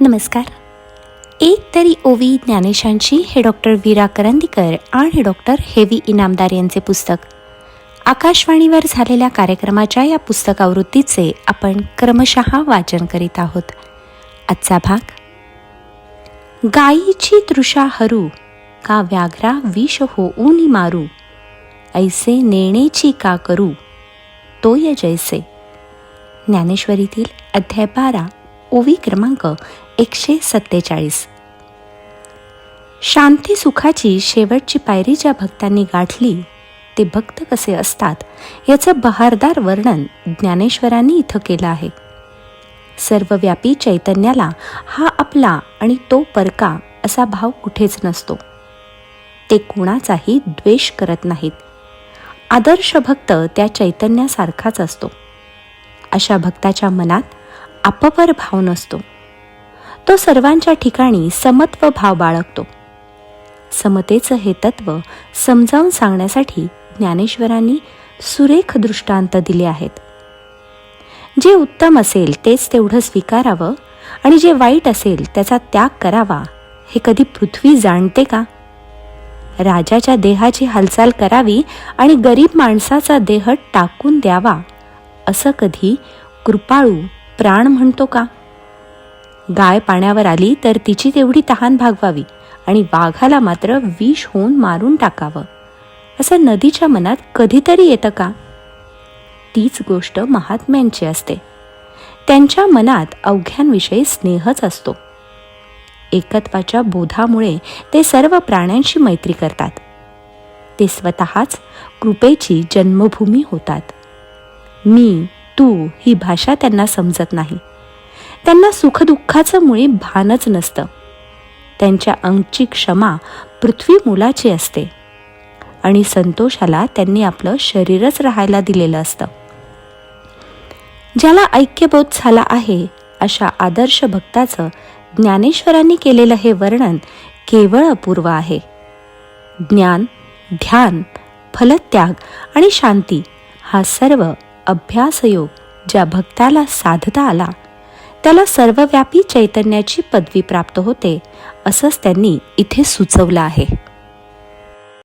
नमस्कार. एक तरी ओवी ज्ञानेशांची हे डॉक्टर वीरा करंदीकर आणि डॉक्टर हेवी इनामदार यांचे पुस्तक. आकाशवाणीवर झालेल्या कार्यक्रमाच्या या पुस्तकावृत्तीचे आपण क्रमशः वाचन करीत आहोत. आजचा भाग गायीची तृषा हरू का व्याघ्रा विष होऊनी मारू? ऐसे नेणेची का करू? तोय जैसे. ज्ञानेश्वरीतील अध्याय बारा ओवी क्रमांक एकशे सत्तेचाळीस. शांती सुखाची शेवटची पायरी ज्या भक्तांनी गाठली ते भक्त कसे असतात याचं बहारदार वर्णन ज्ञानेश्वरांनी इथं केलं आहे. सर्वव्यापी चैतन्याला हा आपला आणि तो परका असा भाव कुठेच नसतो. ते कोणाचाही द्वेष करत नाहीत. आदर्श भक्त त्या चैतन्यासारखाच असतो. अशा भक्ताच्या मनात आपपर भाव नसतो. तो सर्वांच्या ठिकाणी समत्व भाव बाळगतो. समतेचं हे तत्व समजावून सांगण्यासाठी ज्ञानेश्वरांनी सुरेख दृष्टांत दिले आहेत. जे उत्तम असेल तेच तेवढं स्वीकारावं आणि जे वाईट असेल त्याचा त्याग करावा हे कधी पृथ्वी जाणते का? राजाच्या देहाची हालचाल करावी आणि गरीब माणसाचा देह टाकून द्यावा असं कधी कृपाळू प्राण म्हणतो का? गाय पाण्यावर आली तर तिची तेवढी तहान भागवावी आणि वाघाला मात्र विष होऊन मारून टाकावं. असं नदीच्या मनात कधीतरी येतं का? तीच गोष्ट महात्म्यांची असते. त्यांच्या मनात अवघ्यांविषयी स्नेहच असतो. एकत्वाच्या बोधामुळे ते सर्व प्राण्यांशी मैत्री करतात. ते स्वतःच कृपेची जन्मभूमी होतात. मी तू ही भाषा त्यांना समजत नाही. त्यांना सुखदुःखाचं मुळी भानच नसतं. त्यांच्या अंगची क्षमा पृथ्वी मुलाची असते. आणि संतोषाला त्यांनी आपलं शरीरच राहायला दिलेलं असतं. ज्याला ऐक्यबोध झाला आहे अशा आदर्श भक्ताचं ज्ञानेश्वरांनी केलेलं हे वर्णन केवळ अपूर्व आहे. ज्ञान ध्यान फलत्याग आणि शांती हा सर्व अभ्यासयोग ज्या भक्ताला साधता आला त्याला सर्वव्यापी चैतन्याची पदवी प्राप्त होते असंच त्यांनी इथे सुचवलं आहे.